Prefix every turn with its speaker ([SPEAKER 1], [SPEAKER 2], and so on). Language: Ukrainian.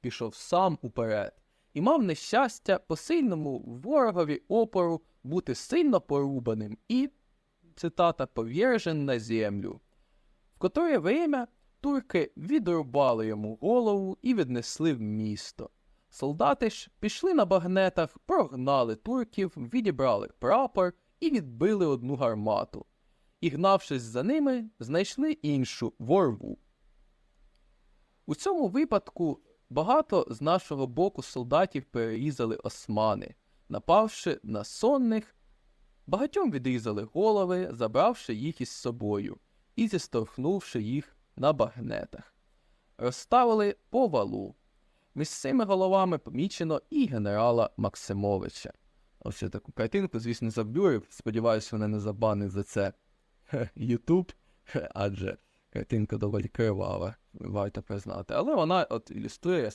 [SPEAKER 1] пішов сам уперед і мав нещастя по сильному ворогові опору бути сильно порубаним і, цитата, пов'ержен на землю. В котре время турки відрубали йому голову і віднесли в місто. Солдати ж пішли на багнетах, прогнали турків, відібрали прапор і відбили одну гармату. І, гнавшись за ними, знайшли іншу ворву. У цьому випадку багато з нашого боку солдатів перерізали османи, напавши на сонних, багатьом відрізали голови, забравши їх із собою і зіштовхнувши їх на багнетах. Розставили по валу. Між цими головами помічено і генерала Максимовича. Ось я таку картинку, звісно, заблюрив. Сподіваюся, мене не забанить за це Ютуб, адже картинка доволі кривава, варто признати. Але вона от ілюструє